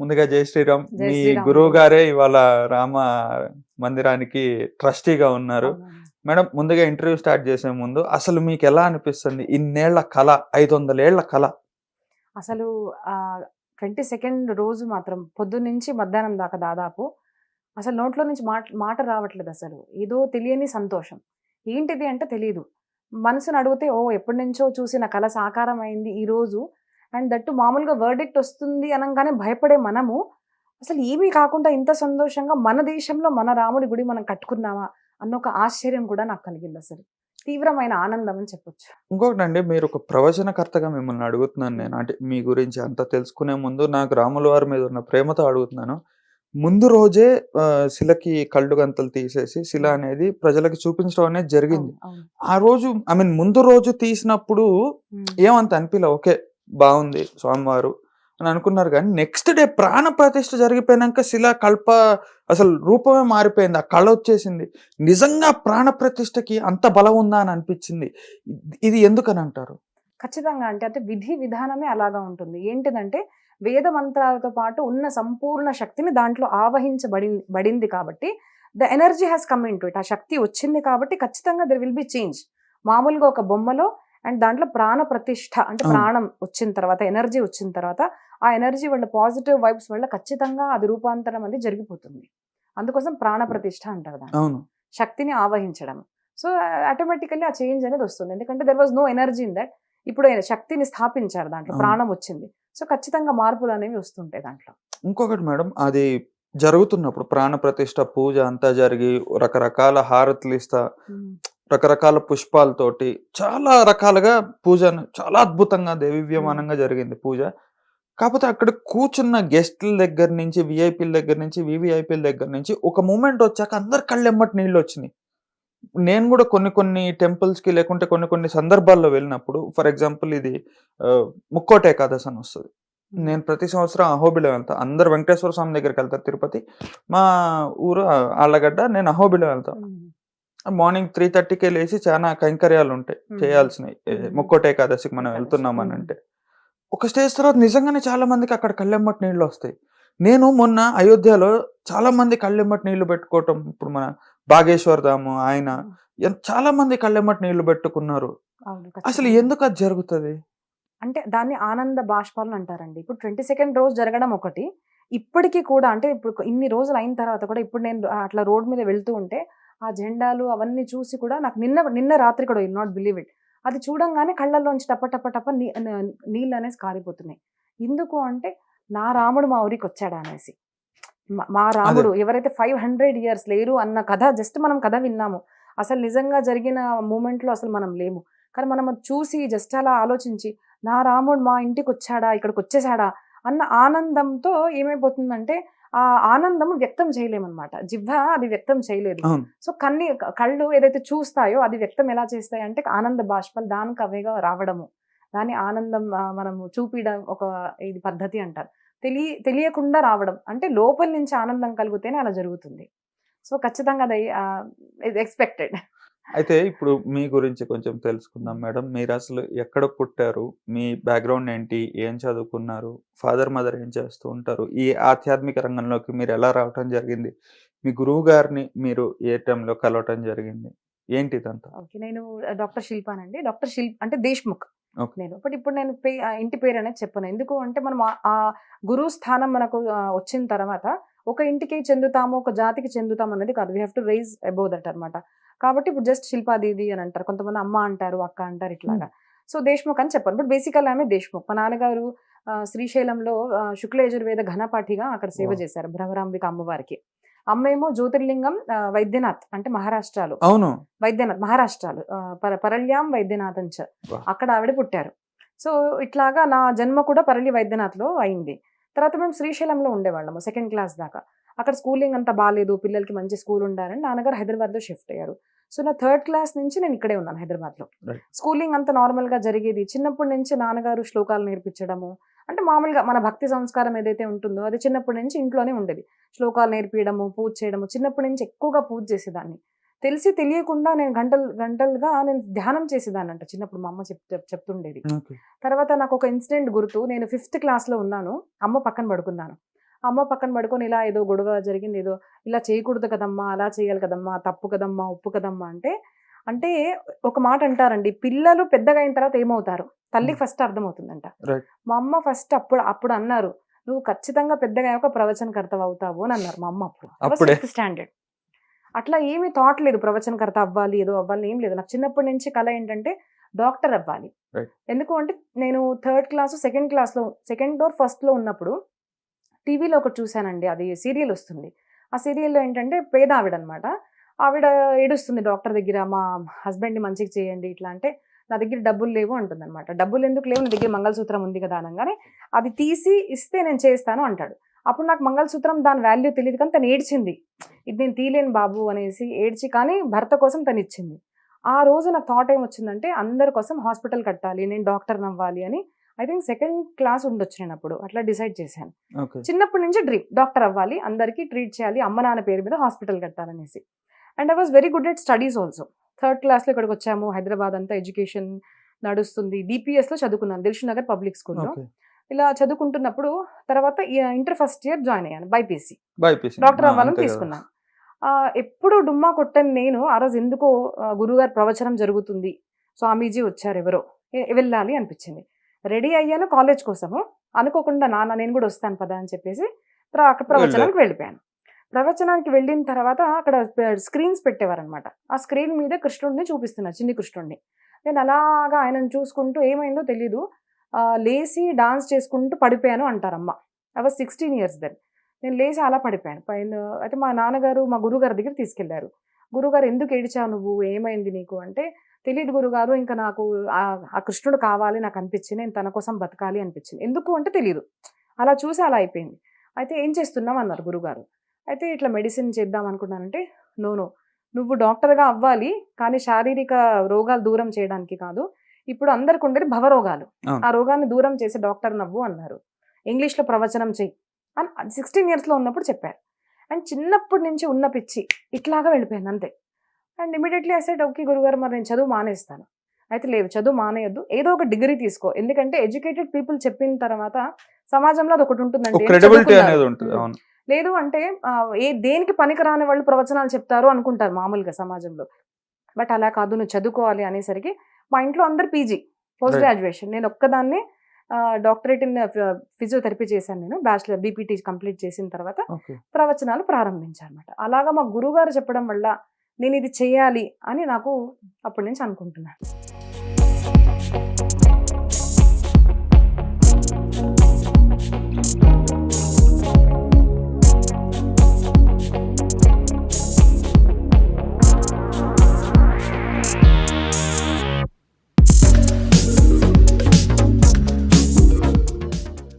ముందుగా జై శ్రీరామ్. మీ. గురువు గారే ఇవాళ రామ మందిరానికి ట్రస్టీగా ఉన్నారు. మేడం ముందుగా ఇంటర్వ్యూ స్టార్ట్ చేసే ముందు అసలు మీకు ఎలా అనిపిస్తుంది ఇన్నేళ్ళ కళ ఐదు వందలేళ్ళ కళ? అసలు ట్వంటీ సెకండ్ రోజు మాత్రం పొద్దున్న నుంచి మధ్యాహ్నం దాకా దాదాపు అసలు నోట్లో నుంచి మాట మాట రావట్లేదు అసలు. ఏదో తెలియని సంతోషం. ఏంటిది అంటే తెలియదు మనసుని అడిగితే ఓ ఎప్పటి నుంచో చూసిన కళ సాకారం అయింది ఈ రోజు. అండ్ దట్టు మామూలుగా వర్డిక్ట్ వస్తుంది అనగానే భయపడే మనము. అసలు ఏమీ కాకుండా ఇంత సంతోషంగా మన దేశంలో మన రాముడి గుడి మనం కట్టుకున్నామా అన్న ఒక ఆశ్చర్యం కూడా నాకు కలిగింది అసలు. తీవ్రమైన ఆనందం అని చెప్పొచ్చు. ఇంకొకటి అండి మీరు ఒక ప్రవచనకర్తగా మిమ్మల్ని అడుగుతున్నాను నేను. అంటే మీ గురించి అంతా తెలుసుకునే ముందు నాకు రాముల వారి మీద ఉన్న ప్రేమతో అడుగుతున్నాను. ముందు రోజే శిలకి కళ్ళు గంతలు తీసేసి శిల అనేది ప్రజలకు చూపించడం అనేది జరిగింది. ఆ రోజు ఐ మీన్ ముందు రోజు తీసినప్పుడు. ఏమంత అనిపించలే ఓకే బాగుంది స్వామివారు అని అనుకున్నారు కానీ నెక్స్ట్ డే ప్రాణ ప్రతిష్ఠ జరిగిపోయినాక శిల కల్ప అసలు రూపమే మారిపోయింది. ఆ కళ వచ్చేసింది. నిజంగా ప్రాణ ప్రతిష్ఠకి అంత బలం ఉందా అని అనిపించింది. ఇది- ఇది ఎందుకని అంటారు? ఖచ్చితంగా అంటే అంటే విధి విధానమే అలాగా ఉంటుంది. ఏంటిదంటే వేద మంత్రాలతో పాటు ఉన్న సంపూర్ణ శక్తిని దాంట్లో ఆవహించబడి బడింది కాబట్టి the energy has come into it ఆ శక్తి వచ్చింది కాబట్టి ఖచ్చితంగా దర్ విల్ బి చేంజ్ మామూలుగా ఒక బొమ్మలో అండ్ దాంట్లో ప్రాణ ప్రతిష్ఠ అంటే. ప్రాణం వచ్చిన తర్వాత ఎనర్జీ వచ్చిన తర్వాత ఆ ఎనర్జీ వల్ల పాజిటివ్ వైబ్స్ వల్ల ఖచ్చితంగా అది రూపాంతరం అనేది జరిగిపోతుంది. అందుకోసం ప్రాణ ప్రతిష్ఠ అంటారు దాన్ని. అవును. శక్తిని ఆవహించడం. సో ఆటోమేటికల్లీ ఆ చేంజ్ అనేది వస్తుంది. ఎందుకంటే there was no energy in that ఇప్పుడు శక్తిని స్థాపించారు దాంట్లో. ప్రాణం వచ్చింది. సో ఖచ్చితంగా మార్పులు అనేవి వస్తుంటాయి దాంట్లో. ఇంకొకటి మేడం అది జరుగుతున్నప్పుడు ప్రాణ ప్రతిష్ఠ పూజ అంతా జరిగి రకరకాల హారతులు ఇస్తా. రకరకాల పుష్పాలతోటి చాలా రకాలుగా పూజ చాలా అద్భుతంగా దేవివ్యమానంగా జరిగింది పూజ. కాకపోతే అక్కడ కూర్చున్న గెస్ట్ల దగ్గర నుంచి విఐపీల దగ్గర నుంచి వివిఐపీల దగ్గర నుంచి ఒక మూమెంట్ వచ్చాక అందరు కళ్ళెమ్మటి నీళ్ళు వచ్చినాయి. నేను కూడా కొన్ని కొన్ని temples కి లేకుంటే కొన్ని కొన్ని సందర్భాల్లో వెళ్ళినప్పుడు ఫర్ ఎగ్జాంపుల్ ఇది ముక్కోట ఏకాదశి అని వస్తుంది. నేను ప్రతి సంవత్సరం అహోబిలం వెళ్తా. అందరు వెంకటేశ్వర స్వామి దగ్గరికి వెళ్తారు తిరుపతి. మా ఊరు ఆళ్ళగడ్డ నేను అహోబిలం వెళ్తా. మార్నింగ్ త్రీ థర్టీకే లేచి చాలా కైంకర్యాలు ఉంటాయి. చేయాల్సినవి. ముక్కోట ఏకాదశికి మనం. వెళ్తున్నామని. అంటే ఒక స్టేజ్ తర్వాత నిజంగానే చాలా మందికి అక్కడ కళ్ళెమ్మటి నీళ్ళు వస్తాయి నేను మొన్న అయోధ్యలో చాలా మంది కళ్ళెమ్మటి నీళ్ళు పెట్టుకోవటం ఇప్పుడు మన బాగేశ్వర్ ధాము ఆయన చాలా మంది కళ్ళెమ్మటి నీళ్ళు పెట్టుకున్నారు అసలు. ఎందుకు అది జరుగుతుంది అంటే దాన్ని ఆనంద బాష్పాలు అంటారండి ఇప్పుడు ట్వంటీ సెకండ్ రోజు జరగడం ఒకటి ఇప్పటికీ కూడా అంటే ఇప్పుడు ఇన్ని రోజులు అయిన తర్వాత కూడా ఇప్పుడు నేను అట్లా రోడ్ మీద వెళ్తూ ఉంటే ఆ జెండాలు అవన్నీ చూసి కూడా నాకు నిన్న నిన్న రాత్రి కూడా విల్ నాట్ బిలీవ్ ఇట్ అది చూడంగానే కళ్ళల్లోంచి టప టప టప నీ- న- నీళ్ళు అనేసి కారిపోతున్నాయి. ఎందుకు అంటే నా రాముడు మా ఊరికి వచ్చాడా అనేసి. మా- మా రాముడు ఎవరైతే ఫైవ్ హండ్రెడ్ ఇయర్స్ లేరు అన్న కథ జస్ట్ మనం కథ విన్నాము. అసలు నిజంగా జరిగిన మూమెంట్లో అసలు మనం లేము. కానీ మనం చూసి జస్ట్ అలా ఆలోచించి నా రాముడు మా ఇంటికి వచ్చాడా ఇక్కడికి వచ్చేసాడా అన్న ఆనందంతో ఏమైపోతుందంటే ఆ ఆనందం వ్యక్తం చేయలేమన్నమాట. జిహ్వ అది వ్యక్తం చేయలేదు. సో కన్ని కళ్ళు ఏదైతే చూస్తాయో అది వ్యక్తం ఎలా చేస్తాయి అంటే ఆనంద బాష్పాలు దానికి అవేగా రావడము. దాని ఆనందం మనము చూపించడం ఒక ఇది పద్ధతి అంటారు. తెలియ తెలియకుండా రావడం. అంటే లోపల నుంచి ఆనందం కలిగితేనే అలా జరుగుతుంది. సో ఖచ్చితంగా అది ఎక్స్పెక్టెడ్ అయితే ఇప్పుడు మీ గురించి కొంచెం తెలుసుకుందాం మేడం. మీరు అసలు ఎక్కడ పుట్టారు? మీ బ్యాక్గ్రౌండ్ ఏంటి? ఏం చదువుకున్నారు? ఫాదర్ మదర్ ఏం చేస్తూ ఉంటారు? ఈ ఆధ్యాత్మిక రంగంలోకి మీరు ఎలా రావటం జరిగింది? మీ గురువు గారిని మీరు ఏ టైంలో కలవటం జరిగింది? ఏంటి ఇదంతా? ఓకే. నేను డాక్టర్ శిల్పానండి. డాక్టర్ శిల్ప్ అంటే దేశ్ముఖ్. నేను. బట్ ఇప్పుడు నేను ఇంటి పేరు అనేది చెప్పను. ఎందుకు అంటే మనం ఆ- గురువు స్థానం మనకు వచ్చిన తర్వాత ఒక ఇంటికి చెందుతాము ఒక జాతికి చెందుతాం అనేది కాదు. We have to rise above that అనమాట కాబట్టి ఇప్పుడు జస్ట్ శిల్పా దీది అని అంటారు. కొంతమంది అమ్మ అంటారు అక్క అంటారు ఇట్లాగా. సో దేశ్ముఖ్ అని చెప్పాను బట్ బేసికల్ ఆమె దేశ్ముఖ్. మా నాన్నగారు శ్రీశైలంలో ఆ, శుక్ల యజుర్వేద ఘనపాఠిగా అక్కడ సేవ. చేశారు. భ్రమరాంబిక అమ్మవారికి. అమ్మేమో జ్యోతిర్లింగం వైద్యనాథ్ అంటే మహారాష్ట్రలో. అవును. వైద్యనాథ్ మహారాష్ట్రలో. ఆ, పర- పరల్యాం వైద్యనాథన్ చ వాహ్. అక్కడ ఆవిడ పుట్టారు. సో ఇట్లాగా నా జన్మ కూడా పరలి వైద్యనాథ్లో అయింది. తర్వాత మేము శ్రీశైలంలో ఉండేవాళ్ళము సెకండ్ క్లాస్ దాకా. అక్కడ స్కూలింగ్ అంత బాగాలేదు పిల్లలకి మంచి స్కూల్ ఉండాలని నాన్నగారు హైదరాబాద్లో షిఫ్ట్ అయ్యారు. సో నా థర్డ్ క్లాస్ నుంచి నేను ఇక్కడే ఉన్నాను హైదరాబాద్లో. స్కూలింగ్ అంత నార్మల్గా జరిగేది. చిన్నప్పటి నుంచి నాన్నగారు శ్లోకాలు నేర్పించడము అంటే మామూలుగా మన భక్తి సంస్కారం ఏదైతే ఉంటుందో అది చిన్నప్పటి నుంచి ఇంట్లోనే ఉండేది. శ్లోకాలు నేర్పించడము పూజ చేయడము చిన్నప్పటి నుంచి ఎక్కువగా పూజ చేసేదాన్ని. తెలిసి తెలియకుండా నేను గంటలు గంటలుగా నేను ధ్యానం చేసేదాన్ని అంట చిన్నప్పుడు మా అమ్మ చెప్ చెప్- చెప్తుండేది. తర్వాత నాకు ఒక ఇన్సిడెంట్ గుర్తు. నేను ఫిఫ్త్ క్లాస్లో ఉన్నాను. అమ్మ పక్కన పడుకున్నాను. అమ్మ పక్కన పడుకొని ఇలా ఏదో గొడవ జరిగింది. ఏదో ఇలా చేయకూడదు కదమ్మా అలా చేయాలి కదమ్మా తప్పు కదమ్మా ఉప్పు కదమ్మా అంటే అంటే ఒక మాట అంటారండి. పిల్లలు పెద్దగా అయిన తర్వాత ఏమవుతారు? తల్లికి ఫస్ట్ అర్థమవుతుందంట. మా అమ్మ ఫస్ట్ అప్పుడు అప్పుడు అన్నారు నువ్వు ఖచ్చితంగా పెద్దగా అయ్యాక ప్రవచనకర్త అవుతావు అని అన్నారు మా అమ్మ అప్పుడు. అప్పుడే. స్టాండర్డ్. అట్లా ఏమీ థాట్ లేదు. ప్రవచనకర్త అవ్వాలి ఏదో అవ్వాలి ఏం లేదు. నాకు చిన్నప్పటి నుంచి కళ ఏంటంటే డాక్టర్ అవ్వాలి. ఎందుకు అంటే నేను థర్డ్ క్లాస్ సెకండ్ క్లాస్లో సెకండ్ డోర్ ఫస్ట్లో ఉన్నప్పుడు టీవీలో ఒకటి చూశానండి. అది సీరియల్ వస్తుంది. ఆ సీరియల్లో ఏంటంటే పేద ఆవిడ అనమాట ఆవిడ ఏడుస్తుంది డాక్టర్ దగ్గర మా హస్బెండ్ని మంచిగా చేయండి ఇట్లా అంటే నా దగ్గర డబ్బులు లేవు అంటుంది అనమాట డబ్బులు ఎందుకు లేవు? నా దగ్గర మంగళసూత్రం ఉంది కదా అనగానే అది తీసి ఇస్తే నేను చేస్తాను అంటాడు. అప్పుడు నాకు మంగళసూత్రం దాని వాల్యూ తెలియదు కానీ తను ఏడ్చింది. ఇది నేను తీలేను బాబు అనేసి ఏడ్చి కానీ భర్త కోసం తను ఇచ్చింది. ఆ రోజు నాకు థాట్ ఏం వచ్చిందంటే అందరి కోసం హాస్పిటల్ కట్టాలి నేను డాక్టర్ అవ్వాలి అని ఐ థింక్ సెకండ్ క్లాస్ ఉండొచ్చు నేను అప్పుడు. అట్లా డిసైడ్ చేశాను. చిన్నప్పటి నుంచి డ్రీమ్ డాక్టర్ అవ్వాలి అందరికీ ట్రీట్ చేయాలి అమ్మ నాన్న పేరు మీద hospital కట్టాలనేసి. And I was very good at studies also third క్లాస్లో ఇక్కడికి వచ్చాము హైదరాబాద్ అంతా ఎడ్యుకేషన్ నడుస్తుంది. డిపిఎస్లో చదువుకున్నాను దిల్షు నగర్ పబ్లిక్ స్కూల్లో ఇలా చదువుకుంటున్నప్పుడు తర్వాత ఇంటర్ ఫస్ట్ ఇయర్ జాయిన్ అయ్యాను బైపీసీ బైపీసీ డాక్టర్ అవ్వాలని తీసుకున్నాను ఎప్పుడు డుమ్మా కొట్టని నేను ఆ రోజు ఎందుకో గురుగారు ప్రవచనం జరుగుతుంది. స్వామీజీ వచ్చారు ఎవరో. వెళ్ళాలి అనిపించింది. రెడీ అయ్యాను కాలేజ్ కోసము. అనుకోకుండా నాన్న నేను కూడా వస్తాను పదా అని చెప్పేసి అక్కడ ప్రవచనానికి వెళ్ళిపోయాను. ప్రవచనానికి వెళ్ళిన తర్వాత అక్కడ స్క్రీన్స్ పెట్టేవారనమాట ఆ స్క్రీన్ మీద కృష్ణుడిని చూపిస్తున్నారు చిన్ని కృష్ణుడిని. నేను అలాగా ఆయనను చూసుకుంటూ ఏమైందో తెలీదు. లేచి డాన్స్ చేసుకుంటూ పడిపోయాను అంటారమ్మ. I was sixteen years then నేను లేచి అలా పడిపోయాను. పైన అయితే మా నాన్నగారు మా గురుగారి దగ్గర తీసుకెళ్ళారు గురుగారు ఎందుకు ఏడిచావు నువ్వు? ఏమైంది నీకు? అంటే తెలియదు గురుగారు ఇంకా నాకు ఆ- ఆ కృష్ణుడు కావాలి నాకు అనిపించింది నేను తన కోసం బతకాలి అనిపించింది. ఎందుకు అంటే తెలియదు అలా చూసి అలా అయిపోయింది. అయితే ఏం చేస్తున్నావు అన్నారు గురుగారు. అయితే ఇట్లా మెడిసిన్ చేద్దాం అనుకున్నానంటే నో నో. నువ్వు డాక్టర్గా అవ్వాలి కానీ శారీరక రోగాలు దూరం చేయడానికి కాదు. ఇప్పుడు అందరికి ఉండేది భవరోగాలు. ఆ. రోగాన్ని దూరం చేసే డాక్టర్ నవ్వు అన్నారు. ఇంగ్లీష్లో ప్రవచనం చెయ్యి అని సిక్స్టీన్ ఇయర్స్లో ఉన్నప్పుడు చెప్పారు. అండ్ చిన్నప్పటి నుంచి ఉన్న పిచ్చి ఇట్లాగా వెళ్ళిపోయింది అంతే. అండ్ ఇమీడియట్లీ అసెట్ ఓకే గురుగారు మరి నేను చదువు మానేస్తాను. అయితే లేదు చదువు మానేయొద్దు. ఏదో ఒక డిగ్రీ తీసుకో. ఎందుకంటే ఎడ్యుకేటెడ్ పీపుల్ చెప్పిన తర్వాత సమాజంలో అది ఒకటి ఉంటుందండి. లేదు అంటే ఏ దేనికి పనికిరాని వాళ్ళు ప్రవచనాలు చెప్తారు అనుకుంటారు మామూలుగా సమాజంలో. బట్ అలా కాదు నువ్వు చదువుకోవాలి అనేసరికి మా ఇంట్లో అందరు పీజీ పోస్ట్. గ్రాడ్యుయేషన్ నేను ఒక్కదాన్నే డాక్టరేట్ ఇన్ ఫిజియోథెరపీ చేశాను నేను. బ్యాచిలర్ బీపీటీ కంప్లీట్ చేసిన తర్వాత ప్రవచనాలు ప్రారంభించాను అనమాట అలాగా మా గురువుగారు చెప్పడం వల్ల నేను ఇది చేయాలి అని నాకు అప్పటి నుంచి అనుకుంటున్నాను.